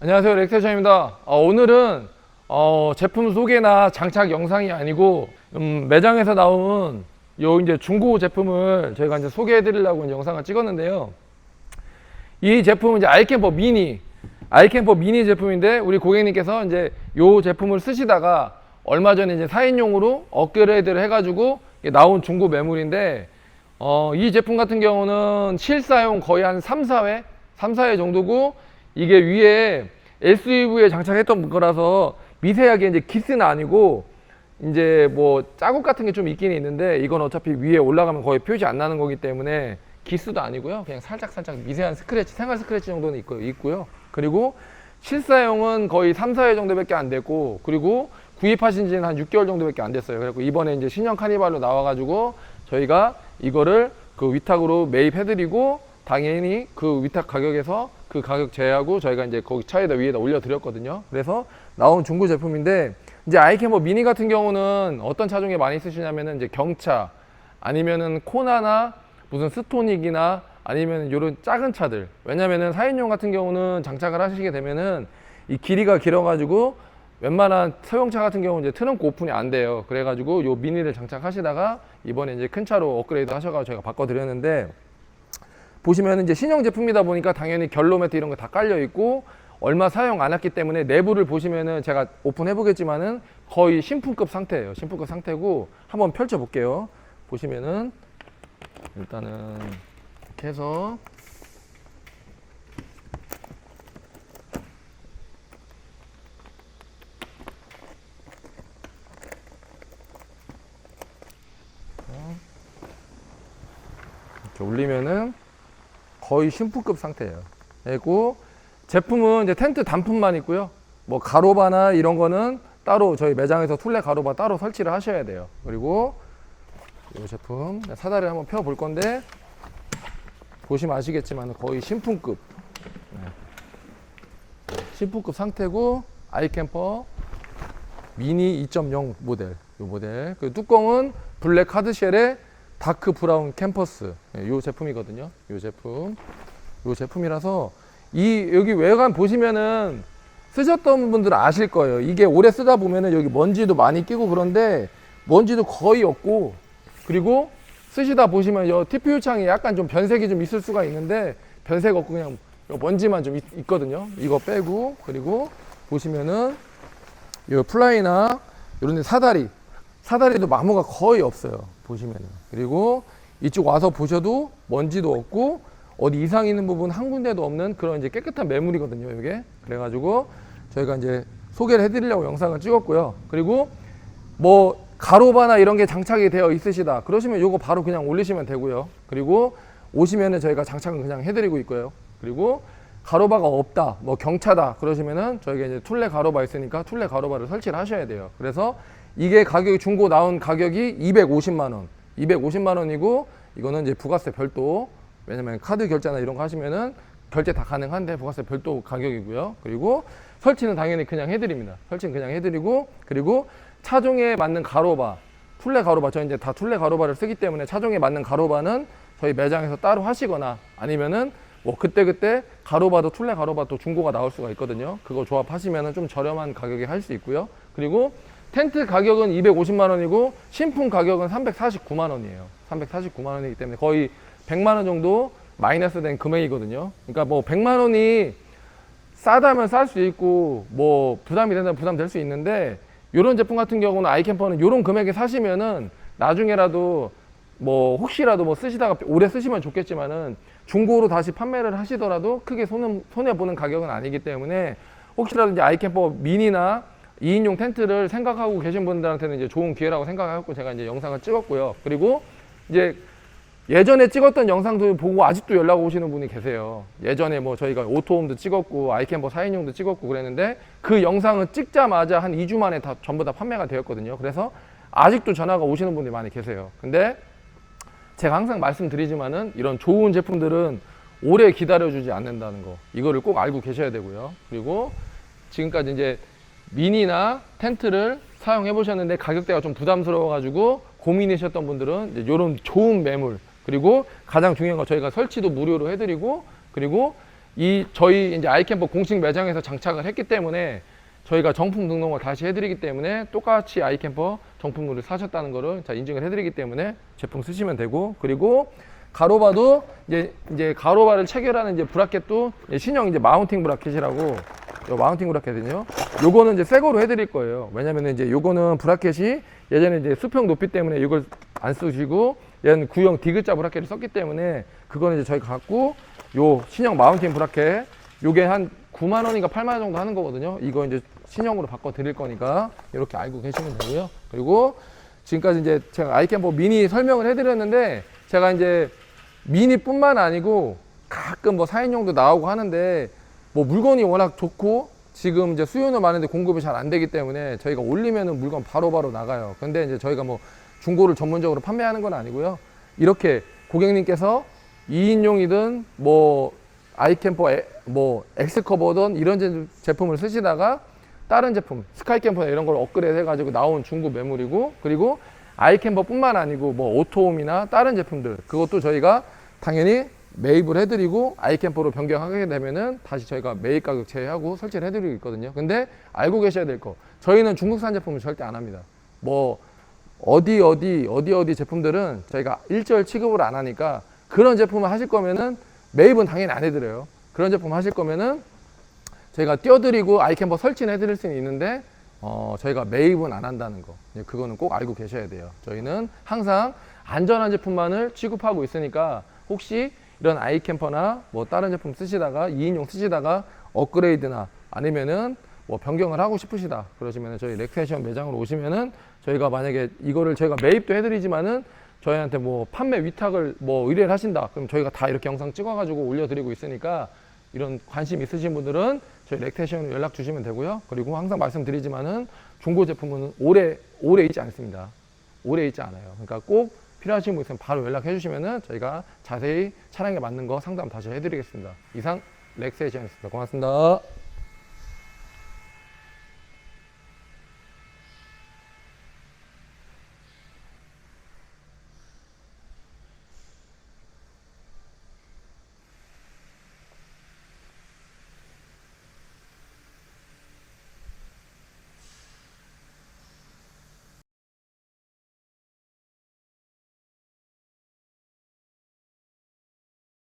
안녕하세요 렉테션입니다. 어, 오늘은 어, 제품 소개나 장착 영상이 아니고 음, 매장에서 나온 요 이제 중고 제품을 저희가 이제 소개해 드리려고 영상을 찍었는데요. 이 제품은 이제 아이캠퍼 미니 아이캠퍼 미니 제품인데 우리 고객님께서 이제 요 제품을 쓰시다가 얼마 전에 이제 4인용으로 업그레이드를 해가지고 나온 중고 매물인데 어, 이 제품 같은 경우는 실사용 거의 한 3, 4회 3, 4회 정도고 이게 위에 SUV에 장착했던 거라서 미세하게 이제 기스는 아니고 이제 뭐 자국 같은 게 좀 있긴 있는데 이건 어차피 위에 올라가면 거의 표시 안 나는 거기 때문에 기스도 아니고요. 그냥 살짝 살짝 미세한 스크래치, 생활 스크래치 정도는 있고, 있고요. 그리고 실사용은 거의 3, 4회 정도밖에 안 됐고 그리고 구입하신 지는 한 6개월 정도밖에 안 됐어요. 그래서 이번에 이제 신형 카니발로 나와가지고 저희가 이거를 그 위탁으로 매입해드리고 당연히 그 위탁 가격에서 그 가격 제외하고 저희가 이제 거기 차에다 위에다 올려드렸거든요. 그래서 나온 중고 제품인데 이제 아이캠버 미니 같은 경우는 어떤 차종에 많이 쓰시냐면은 이제 경차 아니면은 코나나 무슨 스토닉이나 아니면 이런 작은 차들 왜냐면은 4인용 같은 경우는 장착을 하시게 되면은 이 길이가 길어가지고 웬만한 소형차 같은 경우는 이제 트렁크 오픈이 안 돼요. 그래가지고 요 미니를 장착하시다가 이번에 이제 큰 차로 업그레이드 하셔가지고 저희가 바꿔드렸는데 보시면 이제 신형 제품이다 보니까 당연히 결로 매트 이런 거 다 깔려 있고 얼마 사용 안 했기 때문에 내부를 보시면은 제가 오픈해 보겠지만은 거의 신품급 상태예요. 신품급 상태고 한번 펼쳐 볼게요. 보시면은 일단은 이렇게 해서 이렇게 올리면은 거의 신품급 상태예요. 그리고 제품은 이제 텐트 단품만 있고요. 뭐 가로바나 이런 거는 따로 저희 매장에서 툴레 가로바 따로 설치를 하셔야 돼요. 그리고 이 제품 사다리를 한번 펴 볼 건데 보시면 아시겠지만 거의 신품급 네. 신품급 상태고 아이캠퍼 미니 2.0 모델 이 모델 그 뚜껑은 블랙 하드쉘에 다크 브라운 캠퍼스. 이 제품이거든요. 이 제품. 이 제품이라서 이 여기 외관 보시면은 쓰셨던 분들은 아실 거예요. 이게 오래 쓰다 보면은 여기 먼지도 많이 끼고 그런데 먼지도 거의 없고 그리고 쓰시다 보시면 요 TPU 창이 약간 좀 변색이 좀 있을 수가 있는데 변색 없고 그냥 요 먼지만 좀 있, 거든요. 이거 빼고 그리고 보시면은 요 플라이나 이런 데 사다리. 사다리도 마모가 거의 없어요 보시면은. 그리고 이쪽 와서 보셔도 먼지도 없고 어디 이상 있는 부분 한 군데도 없는 그런 이제 깨끗한 매물이거든요 이게. 그래가지고 저희가 이제 소개를 해드리려고 영상을 찍었고요. 그리고 뭐 가로바나 이런 게 장착이 되어 있으시다. 그러시면 요거 바로 그냥 올리시면 되고요. 그리고 오시면은 저희가 장착은 그냥 해드리고 있고요. 그리고 가로바가 없다 뭐 경차다 그러시면은 저희가 이제 툴레 가로바 있으니까 툴레 가로바를 설치를 하셔야 돼요. 그래서 이게 가격이 중고 나온 가격이 250만 원. 250만 원이고 이거는 이제 부가세 별도. 왜냐면 카드 결제나 이런 거 하시면은 결제 다 가능한데 부가세 별도 가격이고요. 그리고 설치는 당연히 그냥 해드립니다. 설치는 그냥 해드리고 그리고 차종에 맞는 가로바 툴레 가로바. 저희 이제 다 툴레 가로바를 쓰기 때문에 차종에 맞는 가로바는 저희 매장에서 따로 하시거나 아니면은 뭐 그때 그때 가로바도 툴레 가로바도 중고가 나올 수가 있거든요. 그거 조합하시면은 좀 저렴한 가격에 할 수 있고요. 그리고 텐트 가격은 250만 원이고 신품 가격은 349만 원이에요. 349만 원이기 때문에 거의 100만 원 정도 마이너스 된 금액이거든요. 그러니까 뭐 100만 원이 싸다면 쌀 수 있고 뭐 부담이 된다면 부담 될 수 있는데 이런 제품 같은 경우는 아이캠퍼는 이런 금액에 사시면은 나중에라도 뭐 혹시라도 뭐 쓰시다가 오래 쓰시면 좋겠지만은 중고로 다시 판매를 하시더라도 크게 손해, 손해 보는 가격은 아니기 때문에 혹시라도 이제 아이캠퍼 미니나 2인용 텐트를 생각하고 계신 분들한테는 이제 좋은 기회라고 생각하고 제가 이제 영상을 찍었고요. 그리고 이제 예전에 찍었던 영상도 보고 아직도 연락 오시는 분이 계세요. 예전에 뭐 저희가 오토홈도 찍었고 아이캠버 4인용도 찍었고 그랬는데 그 영상을 찍자마자 한 2주 만에 다 전부 다 판매가 되었거든요. 그래서 아직도 전화가 오시는 분들이 많이 계세요. 근데 제가 항상 말씀드리지만은 이런 좋은 제품들은 오래 기다려주지 않는다는 거 이거를 꼭 알고 계셔야 되고요. 그리고 지금까지 이제 미니나 텐트를 사용해 보셨는데 가격대가 좀 부담스러워 가지고 고민이셨던 분들은 이제 이런 좋은 매물 그리고 가장 중요한 거 저희가 설치도 무료로 해드리고 그리고 이 저희 이제 아이캠퍼 공식 매장에서 장착을 했기 때문에 저희가 정품 등록을 다시 해드리기 때문에 똑같이 아이캠퍼 정품물을 사셨다는 거를 자 인증을 해드리기 때문에 제품 쓰시면 되고 그리고 가로바도 이제 이제 가로바를 체결하는 이제 브라켓도 신형 이제 마운팅 브라켓이라고 요 마운팅 브라켓은요. 요거는 이제 새 거로 해드릴 거예요. 왜냐면 이제 요거는 브라켓이 예전에 이제 수평 높이 때문에 이걸 안 쓰시고 얘는 구형 디귿자 브라켓을 썼기 때문에 그거는 이제 저희가 갖고 요 신형 마운팅 브라켓 요게 한 9만 원인가 8만 원 정도 하는 거거든요. 이거 이제 신형으로 바꿔 드릴 거니까 이렇게 알고 계시면 되고요. 그리고 지금까지 이제 제가 아이캠퍼 미니 설명을 해드렸는데 제가 이제 미니뿐만 아니고 가끔 뭐 4인용도 나오고 하는데 뭐 물건이 워낙 좋고 지금 이제 수요는 많은데 공급이 잘 안 되기 때문에 저희가 올리면은 물건 바로 바로 나가요. 근데 이제 저희가 뭐 중고를 전문적으로 판매하는 건 아니고요. 이렇게 고객님께서 2인용이든 뭐 아이캠퍼 에- 뭐 엑스커버든 이런 제- 제품을 쓰시다가 다른 제품 스카이캠퍼나 이런 걸 업그레이드 해가지고 나온 중고 매물이고 그리고 아이캠퍼뿐만 아니고 뭐 오토홈이나 다른 제품들 그것도 저희가 당연히 매입을 해드리고 아이캠퍼로 변경하게 되면은 다시 저희가 매입 가격 제외하고 설치를 해드리고 있거든요. 근데 알고 계셔야 될 거 저희는 중국산 제품을 절대 안 합니다. 뭐 어디 어디 어디 어디 제품들은 저희가 일절 취급을 안 하니까 그런 제품을 하실 거면은 매입은 당연히 안 해드려요. 그런 제품 하실 거면은 저희가 띄워드리고 아이캠퍼 설치는 해드릴 수는 있는데 어, 저희가 매입은 안 한다는 거 예, 그거는 꼭 알고 계셔야 돼요. 저희는 항상 안전한 제품만을 취급하고 있으니까 혹시 이런 아이캠퍼나 뭐 다른 제품 쓰시다가 2인용 쓰시다가 업그레이드나 아니면은 뭐 변경을 하고 싶으시다 그러시면은 저희 렉센션 매장으로 오시면은 저희가 만약에 이거를 저희가 매입도 해드리지만은 저희한테 뭐 판매 위탁을 뭐 의뢰를 하신다 그럼 저희가 다 이렇게 영상 찍어가지고 올려드리고 있으니까 이런 관심 있으신 분들은 저희 렉테션으로 연락 주시면 되고요. 그리고 항상 말씀드리지만은 중고 제품은 오래 오래 있지 않습니다. 오래 있지 않아요. 그러니까 꼭 필요하신 분 있으면 바로 연락해 주시면은 저희가 자세히 차량에 맞는 거 상담 다시 해드리겠습니다. 이상 렉세션이었습니다. 고맙습니다.